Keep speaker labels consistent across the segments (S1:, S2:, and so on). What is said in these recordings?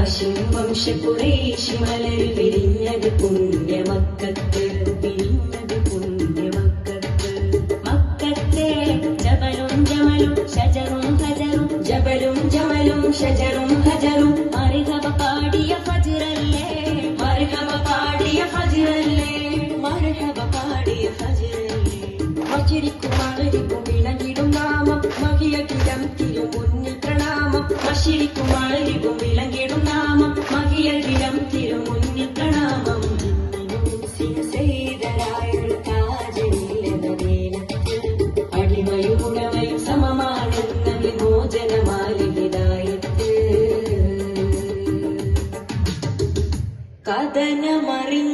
S1: ഹാഷിം വംശ കുറേശി മലരിൽ വിരിഞ്ഞത് പുണ്യമക്കത്ത് വിരിഞ്ഞത് പുണ്യമക്കത്ത് മക്കത്തെ ജബലും ജമലും ഷജറും ഹജറും ജബലും ജമലും ഷജറും ഹജറും മറിഹബ പാടിയ ഫജ്റല്ലേ മറിഹബ പാടിയ ഫജ്റല്ലേ മറിഹബ പാടിയ ഫജിറല്ലേ മജിരിക്കും മകരിക്കും വിളങ്ങിടും നാമം മഹിയകിരം തിരുമുന്നി പ്രണാമം മഷിരിക്കും മഴരിക്കും വിളങ്ങിടും പ്രണാമം സിനസേതരായുള്ള താജനിലെന്ന വേനത്ത് അടിമയും ഉടമയും സമമാണെന്ന വിമോചനമാലിതായത്ത് കഥനമറിഞ്ഞൊരു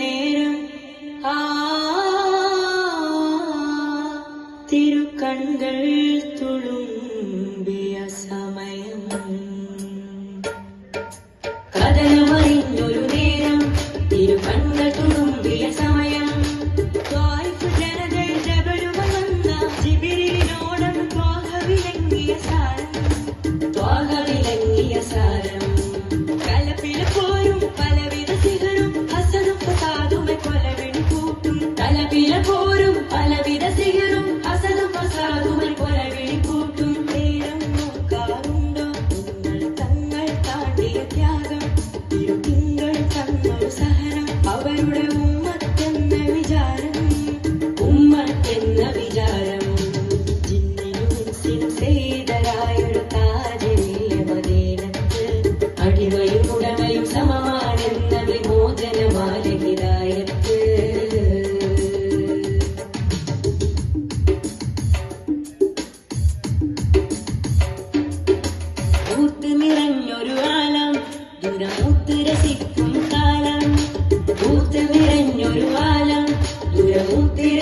S1: നേരം ആ തിരുക്കൺകൾ തുളുമ്പിയ സമയം. കഥനമറിഞ്ഞൊരു രസിക്കും കാലം. പൂത്ത് നിറഞ്ഞൊരു കാലം രസിക്കും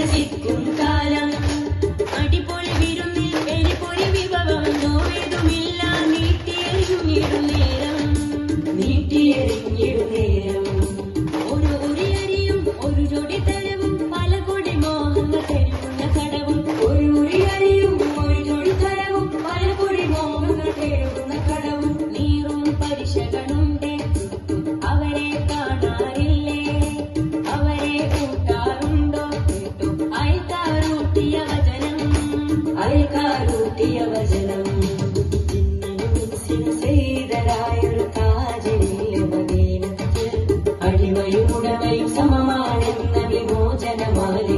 S1: പാലേക്കാലൂട്ടിയവർ ജനം ചെയ്തരായൊരു കാജലിലെ മദീനത്തിൽ അടിമയും സമമാണെന്ന വിമോചനമാലി